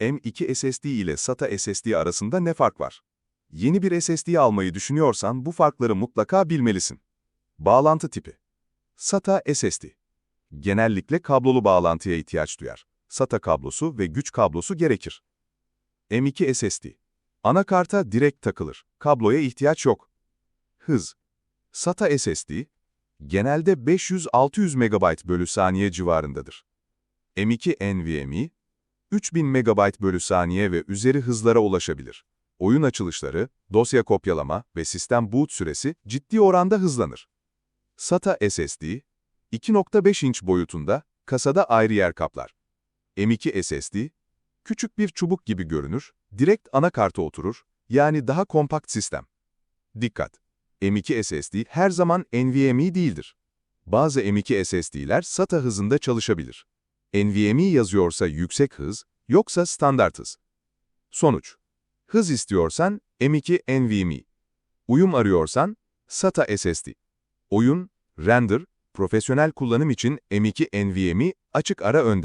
M2 SSD ile SATA SSD arasında ne fark var? Yeni bir SSD almayı düşünüyorsan bu farkları mutlaka bilmelisin. Bağlantı tipi. SATA SSD. Genellikle kablolu bağlantıya ihtiyaç duyar. SATA kablosu ve güç kablosu gerekir. M2 SSD. Anakarta direkt takılır. Kabloya ihtiyaç yok. Hız. SATA SSD, genelde 500-600 MB bölü saniye civarındadır. M2 NVMe, 3000 MB bölü saniye ve üzeri hızlara ulaşabilir. Oyun açılışları, dosya kopyalama ve sistem boot süresi ciddi oranda hızlanır. SATA SSD, 2.5 inç boyutunda, kasada ayrı yer kaplar. M2 SSD, küçük bir çubuk gibi görünür, direkt anakarta oturur, yani daha kompakt sistem. Dikkat! M2 SSD her zaman NVMe değildir. Bazı M2 SSD'ler SATA hızında çalışabilir. NVMe yazıyorsa yüksek hız, yoksa standart hız. Sonuç: Hız istiyorsan M2 NVMe. Uyum arıyorsan SATA SSD. Oyun, render, profesyonel kullanım için M2 NVMe açık ara önde.